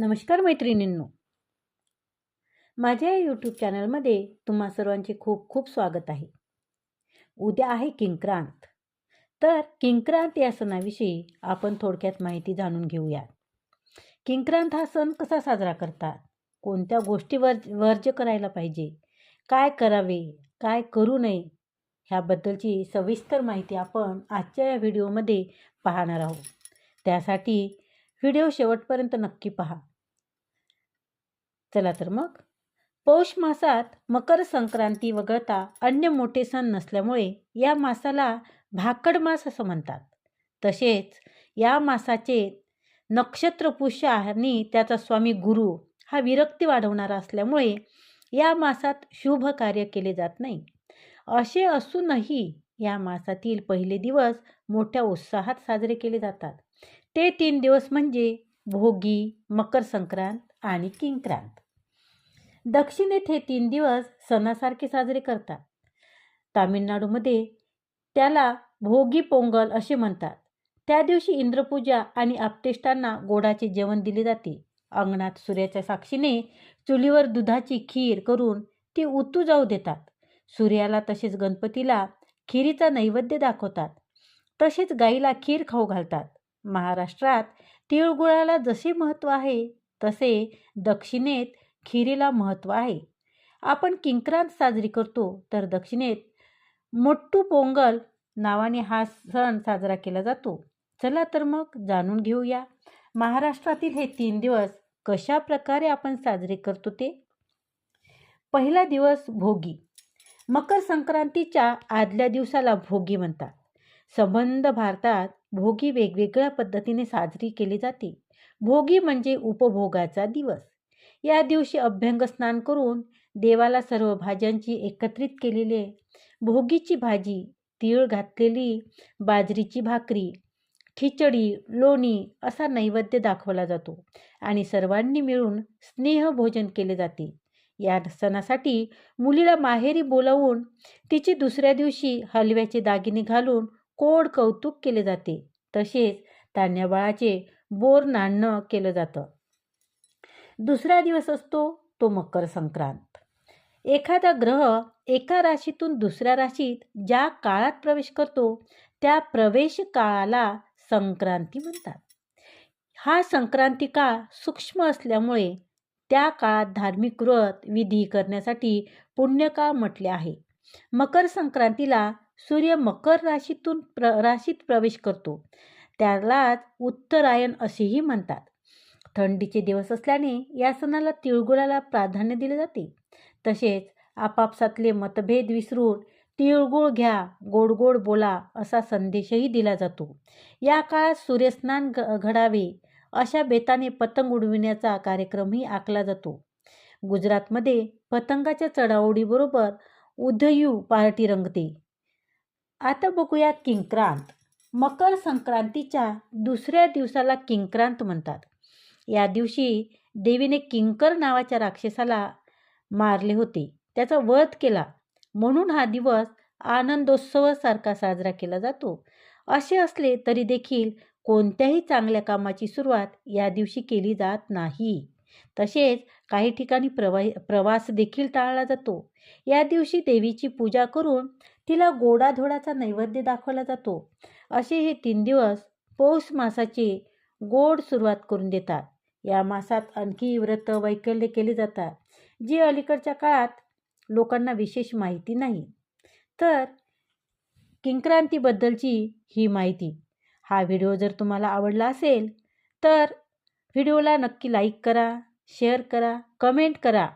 नमस्कार मैत्रिणींनो. माझ्या यूट्यूब चॅनलमध्ये तुम्हा सर्वांचे खूप खूप स्वागत आहे. उद्या आहे किंक्रांत. तर किंक्रांत या सणाविषयी आपण थोडक्यात माहिती जाणून घेऊया. किंक्रांत हा सण कसा साजरा करतात? कोणत्या गोष्टी वर्ज वर्ज्य करायला पाहिजे? काय करावे? काय करू नये? ह्याबद्दलची सविस्तर माहिती आपण आजच्या या व्हिडिओमध्ये पाहणार आहोत. त्यासाठी व्हिडिओ शेवटपर्यंत नक्की पहा. चला तर मग. पौष मासात मकर संक्रांती वगळता अन्य मोठे सण नसल्यामुळे या मासाला भाकड मास असं म्हणतात. तसेच या मासाचे नक्षत्रपुष्य आणि त्याचा स्वामी गुरु हा विरक्ती वाढवणारा असल्यामुळे या मासात शुभ कार्य केले जात नाही. असे असूनही या मासातील पहिले दिवस मोठ्या उत्साहात साजरे केले जातात. ते तीन दिवस म्हणजे भोगी मकर संक्रांत आणि किंक्रांत. दक्षिणेत हे तीन दिवस सणासारखे साजरे करतात. तामिळनाडूमध्ये त्याला भोगी पोंगल असे म्हणतात. त्या दिवशी इंद्रपूजा आणि आपतेष्टांना गोडाचे जेवण दिले जाते. अंगणात सूर्याच्या साक्षीने चुलीवर दुधाची खीर करून ती उतू जाऊ देतात. सूर्याला तसेच गणपतीला खिरीचा नैवेद्य दाखवतात. तसेच गाईला खीर खाऊ घालतात. महाराष्ट्रात तिळगुळाला जसे महत्त्व आहे तसे दक्षिणेत खिरीला महत्त्व आहे. आपण किंक्रांत साजरी करतो तर दक्षिणेत मोट्टू पोंगल नावाने हा सण साजरा केला जातो. चला तर मग जाणून घेऊया महाराष्ट्रातील हे तीन दिवस कशा प्रकारे आपण साजरे करतो ते? पहिला दिवस भोगी. मकर संक्रांतीच्या आदल्या दिवसाला भोगी म्हणतात. संबंध भारतात भोगी वेगवेगळ्या पद्धतीने साजरी केली जाते. भोगी म्हणजे उपभोगाचा दिवस. या दिवशी अभ्यंग स्नान करून देवाला सर्व भाज्यांची एकत्रित केलेले भोगीची भाजी तीळ घातलेली बाजरीची भाकरी खिचडी लोणी असा नैवेद्य दाखवला जातो आणि सर्वांनी मिळून स्नेहभोजन केले जाते. या सणासाठी मुलीला माहेरी बोलावून तिची दुसऱ्या दिवशी हलव्याचे दागिने घालून कोड कौतुक केले जाते. तसेच धान्य बाळाचे बोर नाणं केलं जातं. दुसरा दिवस असतो तो मकर संक्रांत. एखादा ग्रह एका राशीतून दुसऱ्या राशीत ज्या काळात प्रवेश करतो त्या प्रवेश काळाला संक्रांती म्हणतात. हा संक्रांती काळ सूक्ष्म असल्यामुळे त्या काळात धार्मिक व्रत विधी करण्यासाठी पुण्यकाळ म्हटले आहे. मकर संक्रांतीला सूर्य मकर राशीतून प्र राशीत प्रवेश करतो. त्यालाच उत्तरायण असेही म्हणतात. थंडीचे दिवस असल्याने या सणाला तिळगुळाला प्राधान्य दिले जाते. तसेच आपापसातले मतभेद विसरून तिळगुळ घ्या गोड गोड बोला असा संदेशही दिला जातो. या काळात सूर्यस्नान ग घडावे अशा बेताने पतंग उडविण्याचा कार्यक्रमही आखला जातो. गुजरातमध्ये पतंगाच्या चढाओढीबरोबर उदयू पार्टी रंगते. आता बघूया किंक्रांत. मकर संक्रांतीच्या दुसऱ्या दिवसाला किंक्रांत म्हणतात. या दिवशी देवीने किंकर नावाच्या राक्षसाला मारले होते. त्याचा वध केला. म्हणून हा दिवस आनंदोत्सवासारखा साजरा केला जातो. असे असले तरी देखील कोणत्याही चांगल्या कामाची सुरुवात या दिवशी केली जात नाही. तसेच काही ठिकाणी प्रवा प्रवास देखील टाळला जातो. या दिवशी देवीची पूजा करून तिला गोडाधोडाचा नैवेद्य दाखवला जातो. असे हे तीन दिवस पौष मासाचे गोड सुरुवात करून देतात. या मासात आणखी व्रत वैकल्य केले जातात जे अलीकडच्या काळात लोकांना विशेष माहिती नाही. तर किंक्रांतीबद्दलची ही माहिती. हा व्हिडिओ जर तुम्हाला आवडला असेल तर व्हिडिओला नक्की लाईक करा शेअर करा कमेंट करा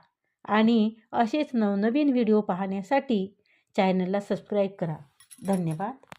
आणि असेच नवनवीन व्हिडिओ पाहण्यासाठी चॅनलला सबस्क्राईब करा. धन्यवाद.